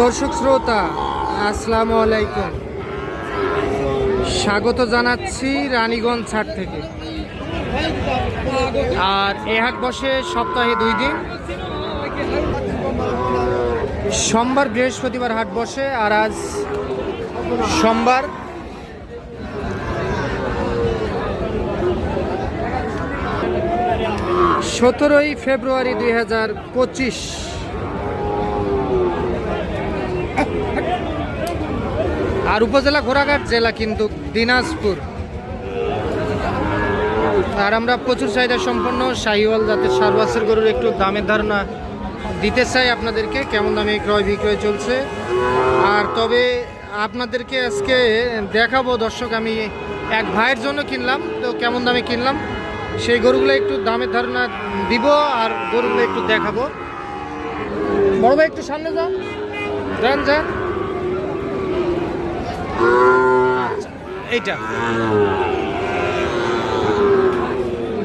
দর্শক শ্রোতা, আসসালামু আলাইকুম। স্বাগত জানাচ্ছি রানীগঞ্জ ছাড় থেকে। আর এ হাট বসে সপ্তাহে দুই দিন। সোমবার বৃহস্পতিবার হাট বসে আর আজ সোমবার। সতেরোই ফেব্রুয়ারি দুই হাজার পঁচিশ। আর উপজেলা ঘোড়াঘাট জেলা কিন্তু দিনাজপুর। আর আমরা প্রচুর চাহিদা সম্পন্ন, শাহিওয়াল জাতের সার বাছুর গরুর একটু দামের ধারণা দিতে চাই আপনাদেরকে, কেমন দামে ক্রয় বিক্রয় চলছে। আর তবে আপনাদেরকে আজকে দেখাবো, দর্শক আমি এক ভাইয়ের জন্য কিনলাম, তো কেমন দামে কিনলাম, সেই গরুগুলো একটু দামের ধারণা দিব আর গরুগুলো একটু দেখাবো। বড় ভাই, একটু সামনে যান। যান যান। এইটা।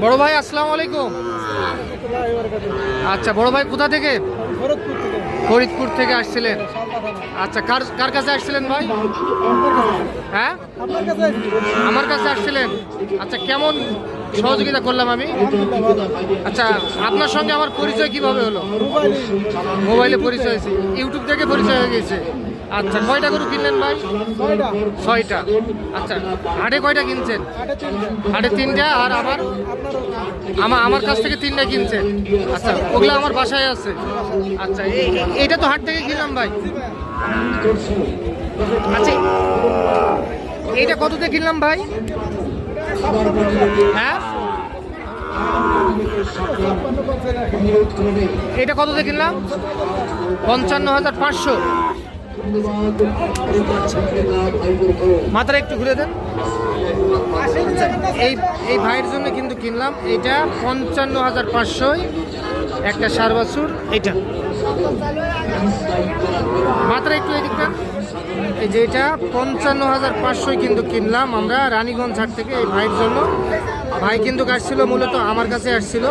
বড় ভাই, আসসালামু আলাইকুম। আচ্ছা বড় ভাই, কোথা থেকে? ফরিদপুর থেকে আসছিলেন। আচ্ছা কার কার কাছে আসছিলেন ভাই? হ্যাঁ? আমার কাছে আসছিলেন। আচ্ছা কেমন সহযোগিতা করলাম আমি? আচ্ছা আপনার সঙ্গে আমার পরিচয় কীভাবে হলো? মোবাইলে পরিচয় হয়েছে। ইউটিউব থেকে পরিচয় হয়ে গেছে। আচ্ছা কয়টা গরু কিনলেন ভাই? ছয়টা। আচ্ছা হাটে কয়টা কিনছেন? হাটে তিনটা। আর আমার? আমার আমার কাছ থেকে তিনটা কিনছেন। আচ্ছা ওগুলো আমার বাসায় আছে। আচ্ছা এইটা তো হাট থেকে কিনলাম ভাই। আচ্ছা এইটা কততে কিনলাম ভাই? হ্যাঁ? এটা কততে কিনলাম? পঞ্চান্ন হাজার পাঁচশো। মাথাটা একটু ঘুরে দেন। এই এই ভাইয়ের জন্য কিন্তু কিনলাম। এটা পঞ্চান্ন হাজার পাঁচশোয় একটা সার বাছুর এটা মাত্রা একটু এদিকটা এই যে এটা, পঞ্চান্ন হাজার পাঁচশোয় কিন্তু কিনলাম আমরা রানীগঞ্জ হাট থেকে এই ভাইয়ের জন্য। ভাই কিন্তু আসছিল, মূলত আমার কাছে আসছিল।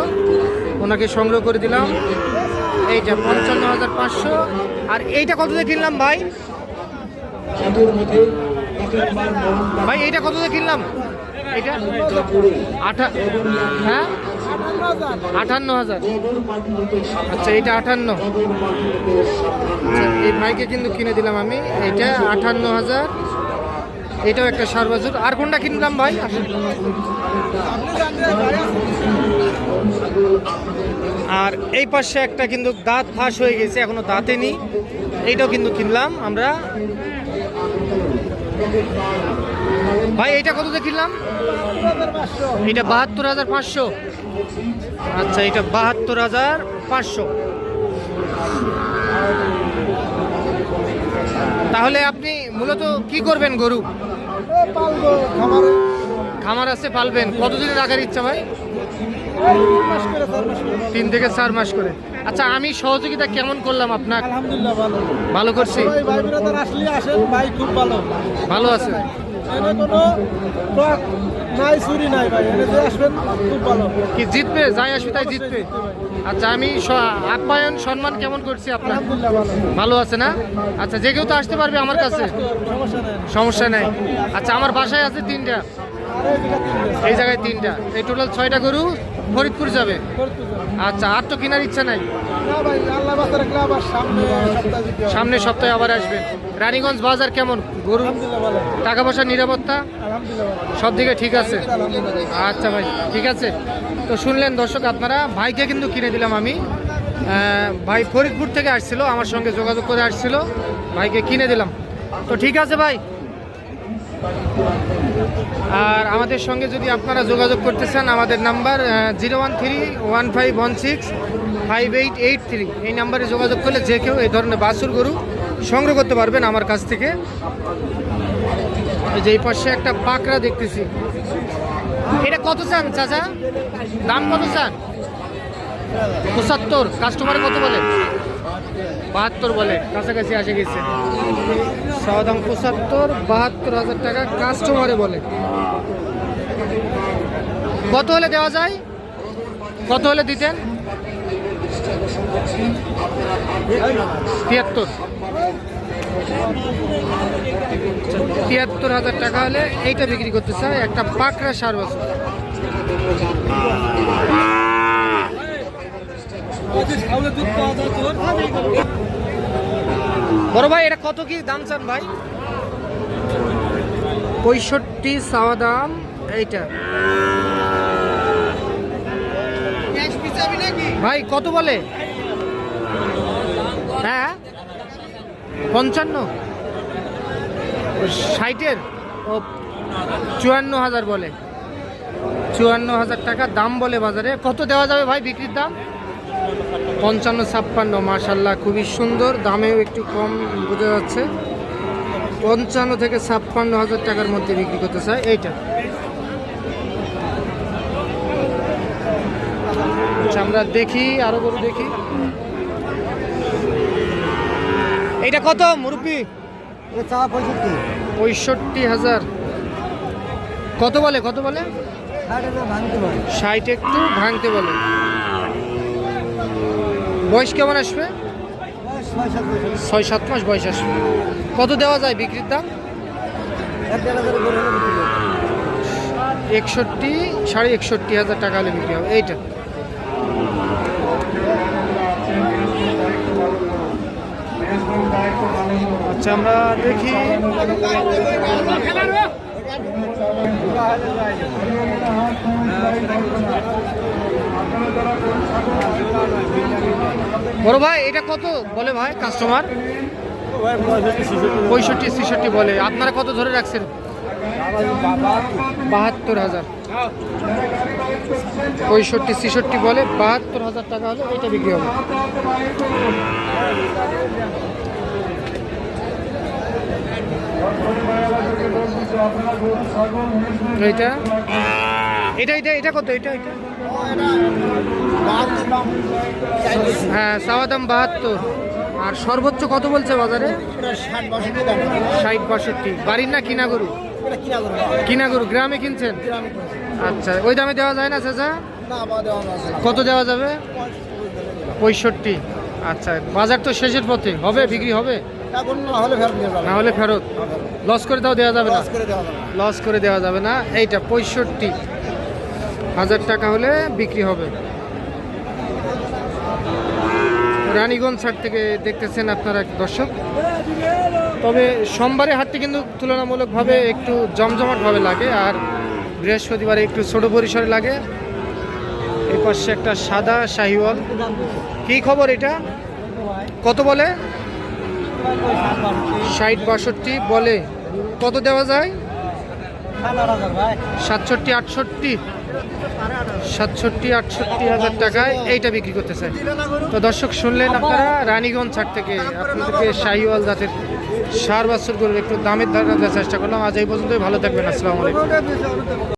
ওনাকে সংগ্রহ করে দিলাম। এইটা, পঞ্চান্ন হাজার পাঁচশো। আর এইটা কত দিয়ে কিনলাম ভাই? ভাই এইটা কত দিয়ে কিনলাম? এটা আঠা হ্যাঁ? আটান্ন হাজার। আচ্ছা এটা আটান্ন আচ্ছা, এই ভাইকে কিন্তু কিনে দিলাম আমি। এটা আটান্ন হাজার। এটাও একটা সার বাছুর আর কোনটা কিনলাম ভাই? আর এই পাশে একটা কিন্তু দাঁত ফাঁস হয়ে গেছে, এখনও দাঁতে নি এইটাও কিন্তু কিনলাম আমরা। ভাই এটা কত কিনলাম? এটা বাহাত্তর হাজার পাঁচশো। আচ্ছা এটা বাহাত্তর হাজার পাঁচশো। তাহলে আপনি মূলত কি করবেন গরু? খামারে আছে পালবেন। কতদিনে রাখার ইচ্ছা ভাই? তিন থেকে চার মাস করে। আচ্ছা আমি সহযোগিতা কেমন করলাম আপনার? ভালো ভালো করছি। ভাই ভাই ভালো আছে। কি জিতবে? যাই আসবে তাই জিতবে। আচ্ছা আমি আপ্যায়ন, সম্মান কেমন করছি আপনার? ভালো আছে না? আচ্ছা যে কেউ তো আসতে পারবে আমার কাছে। সমস্যা নাই। আচ্ছা আমার বাসায় আছে তিনটে। এই জায়গায় তিনটা। এই টোটাল ছয়টা গরু ফরিদপুর যাবে। আচ্ছা আর তো কেনার ইচ্ছা নাই। সামনে সপ্তাহে আবার আসবেন। রানীগঞ্জ বাজার কেমন? গরু টাকা পয়সার নিরাপত্তা? সব দিকে ঠিক আছে? আচ্ছা ভাই, ঠিক আছে। তো শুনলেন দর্শক আপনারা, ভাইকে কিন্তু কিনে দিলাম আমি। ভাই ফরিদপুর থেকে আসছিল, আমার সঙ্গে যোগাযোগ করে আসছিল। ভাইকে কিনে দিলাম। তো ঠিক আছে ভাই আর আমাদের সঙ্গে যদি আপনারা যোগাযোগ করতে চান, আমাদের number zero one three one five one six five eight eight three. এই নাম্বারে যোগাযোগ করলে যে কেউ এই ধরনের বাছুর গরু সংগ্রহ করতে পারবেন আমার কাছ থেকে। যে এই পাশে একটা পাকড়া দেখতেছি। এটা কত চান, চাচা? দাম কত চান? পঁচাত্তর। কাস্টমার কত বলে? বাহাত্তর বলে কাছাকাছি আসে গেছে। চাওয়া দাম পঁচাত্তর বাহাত্তর হাজার টাকা কাস্টমারে বলে। কত হলে দেওয়া যায়? কত হলে দিতেন? তিয়াত্তর। তিয়াত্তর হাজার টাকা হলে এইটা বিক্রি করতে চাই একটা পাকড়া সার বছর। বড় ভাই, এটা কত কি দাম চান ভাই? পঁয়ষট্টি চাওয়া দাম, এইটা। ভাই, কত বলে? হ্যাঁ? পঞ্চান্ন? ষাটের? ও, চুয়ান্ন হাজার বলে। চুয়ান্ন হাজার টাকা দাম বলে বাজারে। কত দেওয়া যাবে ভাই বিক্রির দাম? পঞ্চান্ন ছাপ্পান্ন মার্শাল্লাহ খুবই সুন্দর। দামেও একটু কম বোঝা যাচ্ছে। পঞ্চান্ন থেকে ছাপ্পান্ন হাজার টাকার মধ্যে বিক্রি করতে চাই এইটা। আচ্ছা আমরা দেখি আরও গরু দেখি। এইটা কত মুরব্বী? পঁয়ষট্টি। পঁয়ষট্টি হাজার। কত বলে কত বলে? ষাট একটু ভাঙতে বলে। বয়স কেমন আসবে? ছয় সাত মাস বয়স আসবে। কত দেওয়া যায় বিক্রির দাম। একষট্টি, সাড়ে একষট্টি হাজার টাকা হলে বিক্রি হবে। এইটা। আচ্ছা আমরা দেখি। বড় ভাই, এটা কত বলে ভাই কাস্টমার পঁয়ষট্টি, ছেষট্টি বলে। আপনারা কত ধরে রাখছেন? বাহাত্তর হাজার। পঁয়ষট্টি, ছেষট্টি বলে, বাহাত্তর হাজার টাকা হলে এটা বিক্রি হবে। এইটা? এটা এটা এটা কত? এটা এটা? হ্যাঁ চাওয়া দাম বাহাত্তর। আর সর্বোচ্চ কত বলছে বাজারে? ষাট বাষট্টি বাড়ির না কিনা গরু কিনা গরু গ্রামে কিনছেন? আচ্ছা ওই দামে দেওয়া যায় না চাচা? কত দেওয়া যাবে? পঁয়ষট্টি। আচ্ছা বাজার তো শেষের পথে। হবে, বিক্রি হবে? এখন না হলে ফেরত নিয়ে যাবে। না হলে ফেরত। লস করে তাও দেওয়া যাবে না? লস করে দেওয়া যাবে না। লস করে দেওয়া যাবে না। এইটা পঁয়ষট্টি। হাজার টাকা হলে বিক্রি হবে। রানীগঞ্জ হাট থেকে দেখতেছেন আপনারা এক দর্শক। তবে সোমবারে হাটটি কিন্তু তুলনামূলকভাবে একটু জমজমাটভাবে লাগে আর বৃহস্পতিবারে একটু ছোট পরিসরে লাগে। এই পাশে একটা সাদা শাহিওয়াল। কি খবর এটা? কত বলে? ষাট বাষট্টি বলে। কত দেওয়া যায়? সাতষট্টি, আটষট্টি। সাতষট্টি, আটষট্টি হাজার টাকায় এইটা বিক্রি করতে চাই। তো দর্শক, শুনলেন আপনারা? রানীগঞ্জ ছাড় থেকে আপনাদেরকে শাহিওয়াল জাতের সার বাছর গরুর একটু দামের ধারণা দেওয়ার চেষ্টা করলাম। আজ এই পর্যন্তই। ভালো থাকবেন। আসসালামু আলাইকুম।